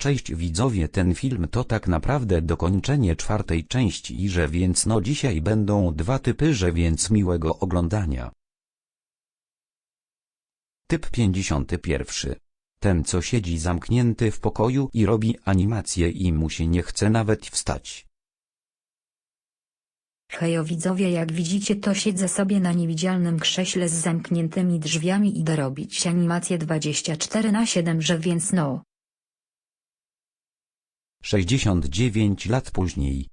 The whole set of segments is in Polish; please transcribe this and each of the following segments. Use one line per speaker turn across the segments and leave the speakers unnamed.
Cześć widzowie ten film to tak naprawdę dokończenie czwartej części że więc no dzisiaj będą dwa typy że więc miłego oglądania. Typ 51. Ten co siedzi zamknięty w pokoju i robi animację i mu się nie chce nawet wstać.
Hejo widzowie jak widzicie to siedzę sobie na niewidzialnym krześle z zamkniętymi drzwiami i idę robić animację 24 na 7 że więc no.
69 lat później.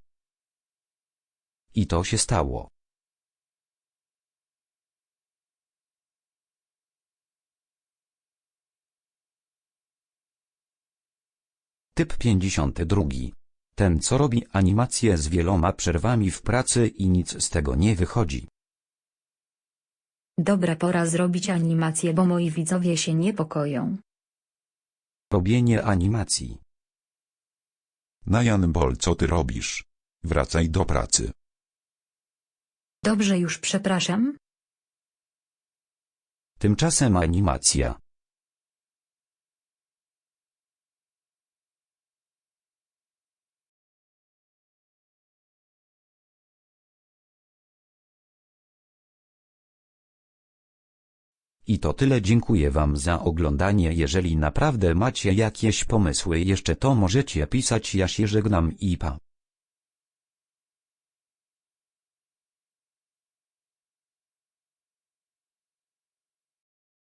I to się stało. Typ 52. Ten co robi animację z wieloma przerwami w pracy i nic z tego nie wychodzi.
Dobra pora zrobić animację bo moi widzowie się niepokoją.
Robienie animacji.
Najan Bol co ty robisz? Wracaj do pracy.
Dobrze już przepraszam?
Tymczasem animacja. I to tyle. Dziękuję wam za oglądanie. Jeżeli naprawdę macie jakieś pomysły jeszcze to możecie pisać. Ja się żegnam i pa.